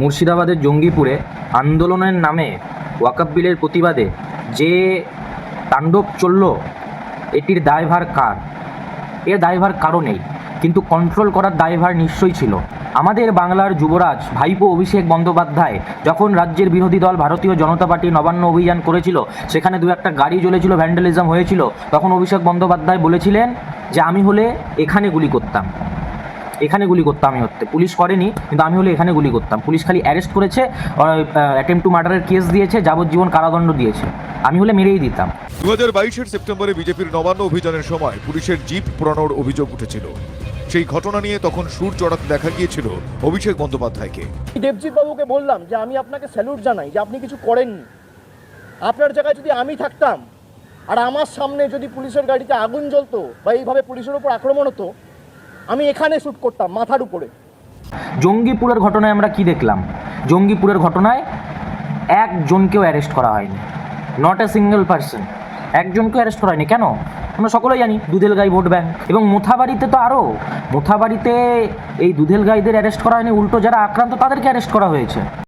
মুর্শিদাবাদের জঙ্গিপুরে আন্দোলনের নামে ওয়াকফ বিলের প্রতিবাদে যে তাণ্ডব চলল, এটির দায়ভার কার? এর দায়ভার কারও নেই, কিন্তু কন্ট্রোল করার দায়ভার নিশ্চয়ই ছিল। আমাদের বাংলার যুবরাজ ভাইপো অভিষেক বন্দ্যোপাধ্যায় যখন রাজ্যের বিরোধী দল ভারতীয় জনতা পার্টি নবান্ন অভিযান করেছিল, সেখানে দু একটা গাড়ি জ্বলেছিল ভ্যান্ডালিজম হয়েছিল, তখন অভিষেক বন্দ্যোপাধ্যায় বলেছিলেন যে, আমি হলে এখানে গুলি করতাম। এখানে গুলি করতাম আমি হতে। পুলিশ করেনি কিন্তু আমি হলে এখানে গুলি করতাম। পুলিশ খালি অ্যারেস্ট করেছে অ্যাটেম্প টু মার্ডারের কেস দিয়েছে যাবজ্জীবন কারাদণ্ড দিয়েছে। আমি হলে মেরেই দিতাম। দু হাজার বাইশের সেপ্টেম্বরে বিজেপির নবান্ন অভিযানের সময় পুলিশের জিপ পোড়ানোর অভিযোগ উঠেছিল। সেই ঘটনা নিয়ে তখন সুর চড়াতে দেখা গিয়েছিল অভিষেক বন্দ্যোপাধ্যায়কে। দেবজিৎ বাবুকে বললাম যে আমি আপনাকে স্যালুট জানাই যে আপনি কিছু করেননি। আপনার জায়গায় যদি আমি থাকতাম আর আমার সামনে যদি পুলিশের গাড়িতে আগুন জ্বলতো বা এইভাবে পুলিশের উপর আক্রমণ হতো আমি এখানে শ্যুট করতাম মাথার উপরে। জঙ্গিপুরের ঘটনায় আমরা কি দেখলাম? জঙ্গিপুরের ঘটনায় একজনকেও অ্যারেস্ট করা হয়নি। নট এ সিঙ্গেল পার্সন একজনকেও অ্যারেস্ট করা হয়নি। কেন? আমরা সকলেই জানি দুধেল গাই ভোট ব্যাংক। এবং মুথাবাড়িতে তো আরও মুথাবাড়িতে এই দুধেল গাইদের অ্যারেস্ট করা হয়নি। উল্টো যারা আক্রান্ত, তাদেরকে অ্যারেস্ট করা হয়েছে।